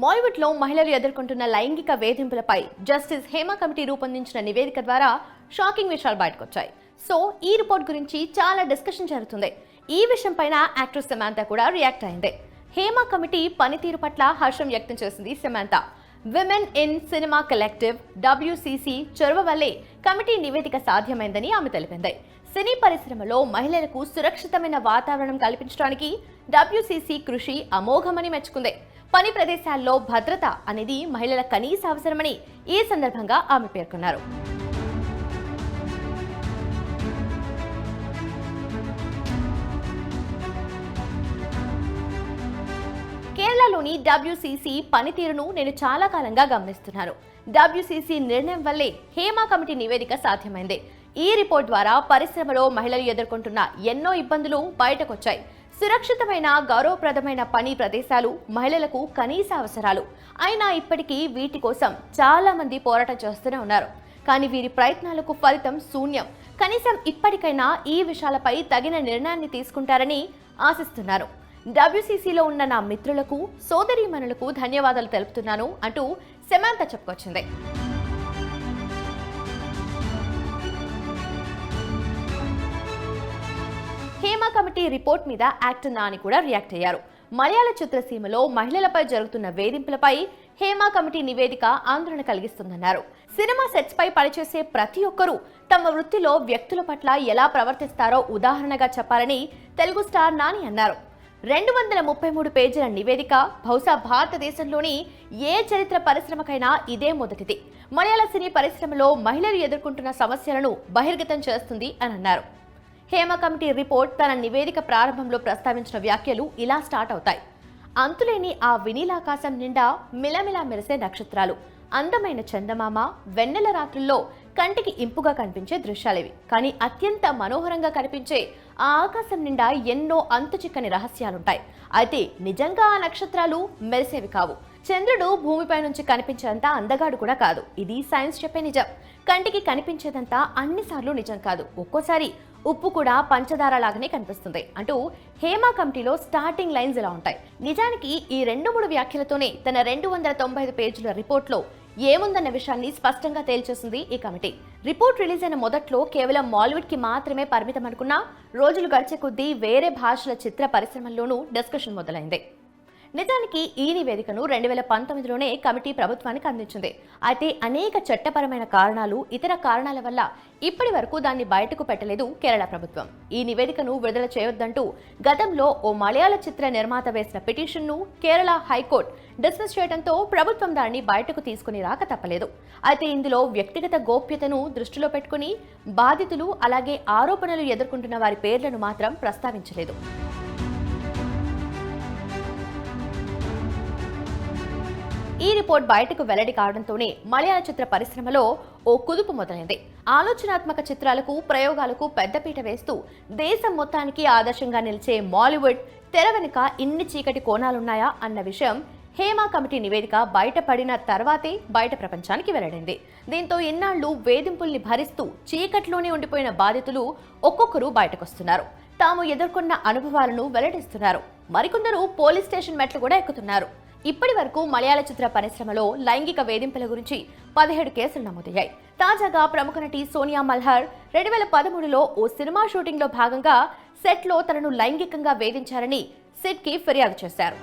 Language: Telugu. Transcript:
మాలీవుడ్లో మహిళలు ఎదుర్కొంటున్న లైంగిక వేధింపులపై జస్టిస్ హేమ కమిటీ రూపొందించిన నివేదిక ద్వారా షాకింగ్ విషయాలు బయటకొచ్చాయి. సో ఈ రిపోర్ట్ గురించి చాలా డిస్కషన్ జరుగుతుంది. ఈ విషయం పైన యాక్ట్రెస్ సమాంత కూడా రియాక్ట్ అయింది. హేమ కమిటీ పనితీరు పట్ల హర్షం వ్యక్తం చేసింది Samantha. Women in cinema collective WCC చొరవ వల్లే కమిటీ నివేదిక సాధ్యమైందని ఆమె తెలిపింది. సినీ పరిశ్రమలో మహిళలకు సురక్షితమైన వాతావరణం కల్పించడానికి డబ్ల్యూసీసీ కృషి అమోఘమని మెచ్చుకుంది. పని ప్రదేశాల్లో భద్రత అనేది మహిళల కనీస అవసరమని ఈ సందర్భంగా ఆమె పేర్కొన్నారు. కేరళలోని డబ్ల్యూసీసీ పనితీరును నేను చాలా కాలంగా గమనిస్తున్నాను. డబ్ల్యూసీసీ నిర్ణయం వల్లే హేమా కమిటీ నివేదిక సాధ్యమైంది. ఈ రిపోర్ట్ ద్వారా పరిశ్రమలో మహిళలు ఎదుర్కొంటున్న ఎన్నో ఇబ్బందులు బయటకొచ్చాయి. సురక్షితమైన గౌరవప్రదమైన పని ప్రదేశాలు మహిళలకు కనీస అవసరాలు. అయినా ఇప్పటికీ వీటి కోసం చాలా మంది పోరాటం చేస్తూనే ఉన్నారు. కానీ వీరి ప్రయత్నాలకు ఫలితం శూన్యం. కనీసం ఇప్పటికైనా ఈ విషయాలపై తగిన నిర్ణయాన్ని తీసుకుంటారని ఆశిస్తున్నారు. డబ్ల్యూసీసీలో ఉన్న నా మిత్రులకు సోదరీమణులకు ధన్యవాదాలు తెలుపుతున్నాను అంటూ సెమాంత చెప్పుకొచ్చింది. హేమ కమిటీ రిపోర్ట్ మీద యాక్టర్ నాని కూడా రియాక్ట్ అయ్యారు. మలయాళ చిత్రసీమలో మహిళలపై జరుగుతున్న వేధింపులపై హేమ కమిటీ నివేదిక ఆందోళన కలిగిస్తుందన్నారు. సినిమా సెట్స్ పై పనిచేసే ప్రతి ఒక్కరూ తమ వృత్తిలో వ్యక్తుల పట్ల ఎలా ప్రవర్తిస్తారో ఉదాహరణగా చెప్పాలని తెలుగు స్టార్ నాని అన్నారు. రెండు వందల ముప్పై మూడు పేజీల నివేదిక బహుశా భారతదేశంలోని ఏ చరిత్ర పరిశ్రమకైనా ఇదే మొదటిది. మలయాళ సినీ పరిశ్రమలో మహిళలు ఎదుర్కొంటున్న సమస్యలను బహిర్గతం చేస్తుంది అని అన్నారు. హేమ కమిటీ రిపోర్ట్ తన నివేదిక ప్రారంభంలో ప్రస్తావించిన వ్యాఖ్యలు ఇలా స్టార్ట్ అవుతాయి. అంతులేని ఆ వినీలాకాశం నిండా మిలమిలా మెరిసే నక్షత్రాలు. అందమైన చందమామ వెన్నెల రాత్రుల్లో కంటికి ఇంపుగా కనిపించే దృశ్యాలివి కానీ అత్యంత మనోహరంగా కనిపించే ఆ ఆకాశం నిండా ఎన్నో అంతు చిక్కని రహస్యాలుంటాయి. అయితే నిజంగా ఆ నక్షత్రాలు మెరిసేవి కావు. చంద్రుడు భూమిపై నుంచి కనిపించేంత అందగాడు కూడా కాదు. ఇది సైన్స్ చెప్పే నిజం. కంటికి కనిపించేదంతా అన్నిసార్లు నిజం కాదు. ఒక్కోసారి ఉప్పు కూడా పంచదార లాగానే కనిపిస్తుంది. అంటూ హేమ కమిటీలో స్టార్టింగ్ లైన్స్ ఇలా ఉంటాయి. నిజానికి ఈ రెండు మూడు వ్యాఖ్యలతోనే తన రెండు వందల తొంభై ఐదు పేజీల రిపోర్ట్లో ఏముందన్న విషయాన్ని స్పష్టంగా తేల్చేసింది ఈ కమిటీ. రిపోర్ట్ రిలీజ్ అయిన మొదట్లో కేవలం మాలీవుడ్కి మాత్రమే పరిమితం అనుకున్నా రోజులు గడిచే కొద్దీ వేరే భాషల చిత్ర పరిశ్రమల్లోనూ డిస్కషన్ మొదలైంది. నిజానికి ఈ నివేదికను రెండు వేల పంతొమ్మిదిలోనే కమిటీ ప్రభుత్వానికి అందించింది. అయితే అనేక చట్టపరమైన కారణాలు ఇతర కారణాల వల్ల ఇప్పటి వరకు దాన్ని బయటకు పెట్టలేదు కేరళ ప్రభుత్వం. ఈ నివేదికను విడుదల చేయొద్దంటూ గతంలో ఓ మలయాళ చిత్ర నిర్మాత వేసిన పిటిషన్ను కేరళ హైకోర్టు డిస్మిస్ చేయడంతో ప్రభుత్వం దాన్ని బయటకు తీసుకుని రాక తప్పలేదు. అయితే ఇందులో వ్యక్తిగత గోప్యతను దృష్టిలో పెట్టుకుని బాధితులు అలాగే ఆరోపణలు ఎదుర్కొంటున్న వారి పేర్లను మాత్రం ప్రస్తావించలేదు. ఈ రిపోర్ట్ బయటకు వెల్లడి కావడంతోనే మలయాళ చిత్ర పరిశ్రమలో ఓ కుదుపు మొదలైంది. ఆలోచనాత్మక చిత్రాలకు ప్రయోగాలకు పెద్దపీట వేస్తూ దేశం మొత్తానికి ఆదర్శంగా నిలిచే మాలీవుడ్ తెర వెనుక ఇన్ని చీకటి కోణాలున్నాయా అన్న విషయం హేమా కమిటీ నివేదిక బయటపడిన తర్వాతే బయట ప్రపంచానికి వెల్లడింది. దీంతో ఇన్నాళ్ళు వేధింపుల్ని భరిస్తూ చీకట్లోనే ఉండిపోయిన బాధితులు ఒక్కొక్కరు బయటకొస్తున్నారు. తాము ఎదుర్కొన్న అనుభవాలను వెల్లడిస్తున్నారు. మరికొందరు పోలీస్ స్టేషన్ మెట్లు కూడా ఎక్కుతున్నారు. ఇప్పటి వరకు మలయాళ చిత్ర పరిశ్రమలో లైంగిక వేధింపుల గురించి పదిహేడు కేసులు నమోదయ్యాయి. తాజాగా ప్రముఖ నటి సోనియా మల్హర్ రెండు వేల పదమూడులో ఓ సినిమా షూటింగ్లో భాగంగా సెట్లో తనను లైంగికంగా వేధించారని సిట్కి ఫిర్యాదు చేశారు.